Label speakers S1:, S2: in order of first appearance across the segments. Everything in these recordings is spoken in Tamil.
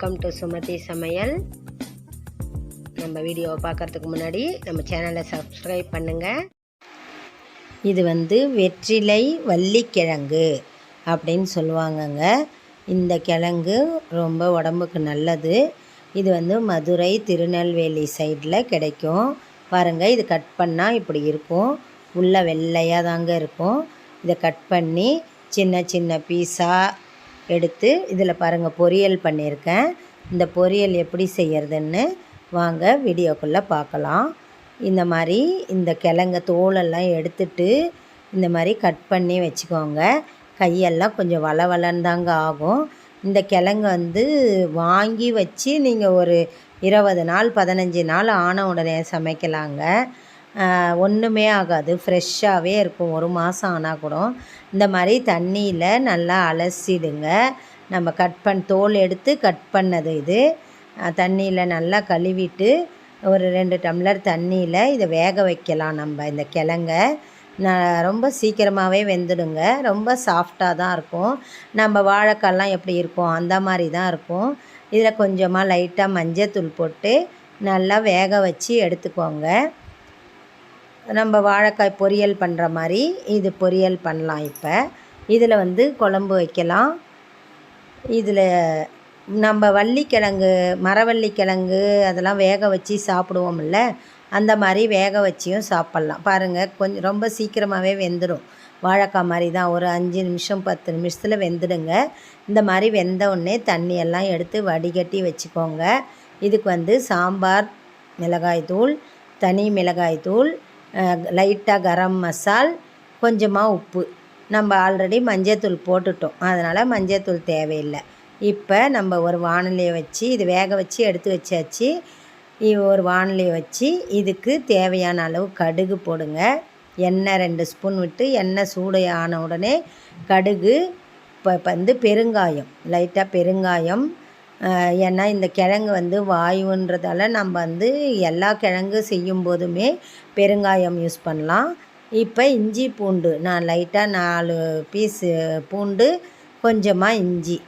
S1: டு சுமதி சமையல் நம்ம வீடியோவை பார்க்குறதுக்கு முன்னாடி நம்ம சேனலை சப்ஸ்கிரைப் பண்ணுங்கள் இது வந்து வெற்றிலை வள்ளிக்கிழங்கு அப்படின்னு சொல்லுவாங்கங்க. இந்த கிழங்கு ரொம்ப உடம்புக்கு நல்லது. இது வந்து மதுரை திருநெல்வேலி சைடில் கிடைக்கும். பாருங்கள் இது கட் பண்ணால் இப்படி இருக்கும். உள்ளே வெள்ளையாக தாங்க இருக்கும். இதை கட் பண்ணி சின்ன சின்ன பீஸாக எடுத்து இதில் பாருங்கள் பொரியல் பண்ணியிருக்கேன். இந்த பொரியல் எப்படி செய்கிறதுன்னு வாங்க வீடியோக்குள்ளே பார்க்கலாம். இந்த மாதிரி இந்த கிழங்க தோலெல்லாம் எடுத்துட்டு இந்த மாதிரி கட் பண்ணி வச்சுக்கோங்க. கையெல்லாம் கொஞ்சம் வள தாங்க ஆகும். இந்த கிழங்கு வந்து வாங்கி வச்சு நீங்கள் ஒரு இருபது நாள் பதினஞ்சு நாள் ஆன உடனே சமைக்கலாங்க. ஒன்றுமே ஆகாது. ஃப்ரெஷ்ஷாகவே இருக்கும். ஒரு மாதம் ஆனால் கூட. இந்த மாதிரி தண்ணியில் நல்லா அலசிடுங்க. நம்ம கட் பண் தோல் எடுத்து கட் பண்ணது இது. தண்ணியில் நல்லா கழுவிட்டு ஒரு ரெண்டு டம்ளர் தண்ணியில் இதை வேக வைக்கலாம் நம்ம. இந்த கிழங்க ரொம்ப சீக்கிரமாகவே வெந்துடுங்க. ரொம்ப சாஃப்டாக தான் இருக்கும். நம்ம வாழைக்கால்லாம் எப்படி இருக்கும்? அந்த மாதிரி தான் இருக்கும். இதில் கொஞ்சமாக லைட்டாக மஞ்சத்தூள் போட்டு நல்லா வேக வச்சு எடுத்துக்கோங்க. நம்ம வாழைக்காய் பொரியல் பண்ணுற மாதிரி இது பொரியல் பண்ணலாம் இப்போ. இதில் வந்து குழம்பு வைக்கலாம். இதில் நம்ம வள்ளிக்கிழங்கு மரவள்ளிக்கிழங்கு அதெல்லாம் வேக வச்சு சாப்பிடுவோம்ல அந்த மாதிரி வேக வச்சியும் சாப்பிட்லாம். பாருங்கள் கொஞ்சம் ரொம்ப சீக்கிரமாகவே வெந்துடும் வாழைக்காய் மாதிரி தான் ஒரு அஞ்சு நிமிஷம் பத்து நிமிஷத்தில் வெந்துடுங்க. இந்த மாதிரி வெந்த உடனே தண்ணியெல்லாம் எடுத்து வடிகட்டி வச்சுக்கோங்க. இதுக்கு வந்து சாம்பார் மிளகாய் தூள் தனி மிளகாய் தூள் லைட்டாக கரம் மசால் கொஞ்சமாக உப்பு. நம்ம ஆல்ரெடி மஞ்சத்தூள் போட்டுட்டோம். அதனால் மஞ்சத்தூள் தேவையில்லை. இப்போ நம்ம ஒரு வானிலையை வச்சு இது வேக வச்சு எடுத்து வச்சாச்சு. ஒரு வானிலையை வச்சு இதுக்கு தேவையான அளவு கடுகு போடுங்க. எண்ணெய் ரெண்டு ஸ்பூன் விட்டு எண்ணெய் சூடு ஆன உடனே கடுகு இப்போ வந்து பெருங்காயம். லைட்டாக பெருங்காயம் ஏன்னா இந்த கிழங்கு வந்து வாயுன்றதால நம்ம வந்து எல்லா கிழங்கு செய்யும் போதுமே பெருங்காயம் யூஸ் பண்ணலாம். இப்போ இஞ்சி பூண்டு நான் லைட்டாக நாலு பீஸு பூண்டு கொஞ்சமாக இஞ்சி.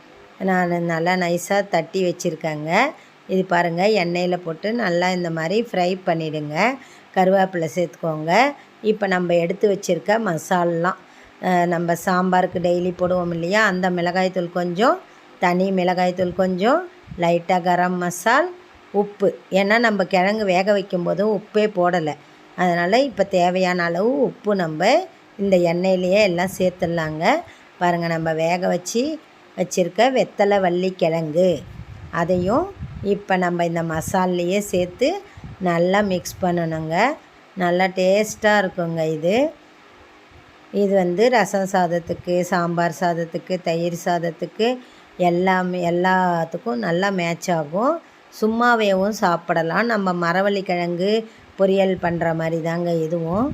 S1: நான் நல்லா நைஸாக தட்டி வச்சுருக்கேங்க. இது பாருங்கள் எண்ணெயில் போட்டு நல்லா இந்த மாதிரி ஃப்ரை பண்ணிவிடுங்க கருவேப்பிலை சேர்த்துக்கோங்க. இப்போ நம்ம எடுத்து வச்சுருக்க மசாலாம் நம்ம சாம்பாருக்கு டெய்லி போடுவோம் இல்லையா அந்த மிளகாய்த்தூள் கொஞ்சம் தனி மிளகாய்த்தூள் கொஞ்சம் லைட்டாக கரம் மசால் உப்பு. ஏன்னா நம்ம கிழங்கு வேக வைக்கும்போதும் உப்பே போடலை. அதனால் இப்போ தேவையான அளவு உப்பு நம்ம இந்த எண்ணெயிலேயே எல்லாம் சேர்த்துடலாங்க. பாருங்கள் நம்ம வேக வச்சு வச்சுருக்க வெத்தலை வள்ளி கிழங்கு. அதையும் இப்போ நம்ம இந்த மசாலையே சேர்த்து நல்லா மிக்ஸ் பண்ணணுங்க. நல்லா டேஸ்ட்டாக இருக்குங்க இது. இது வந்து ரசம் சாதத்துக்கு சாம்பார் சாதத்துக்கு தயிர் சாதத்துக்கு எல்லாமே எல்லாத்துக்கும் நல்லா மேட்ச் ஆகும். சும்மாவேவும் சாப்பிடலாம். நம்ம மரவள்ளி கிழங்கு பொரியல் பண்ணுற மாதிரி தாங்க இதுவும்.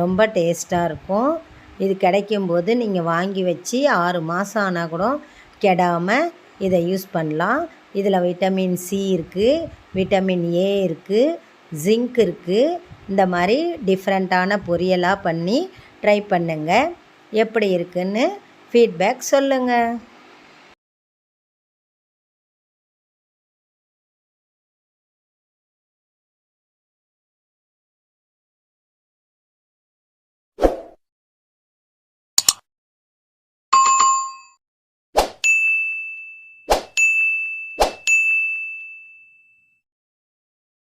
S1: ரொம்ப டேஸ்ட்டாக இருக்கும். இது கிடைக்கும்போது நீங்கள் வாங்கி வச்சு ஆறு மாதம் ஆனால் கூட கெடாமல் இதை யூஸ் பண்ணலாம். இதில் விட்டமின் சி இருக்குது விட்டமின் ஏ இருக்குது ஜிங்க் இருக்குது இந்த மாதிரி டிஃப்ரெண்ட்டான பொரியலாக பண்ணி ட்ரை பண்ணுங்கள் எப்படி இருக்குன்னு ஃபீட்பேக் சொல்லுங்கள்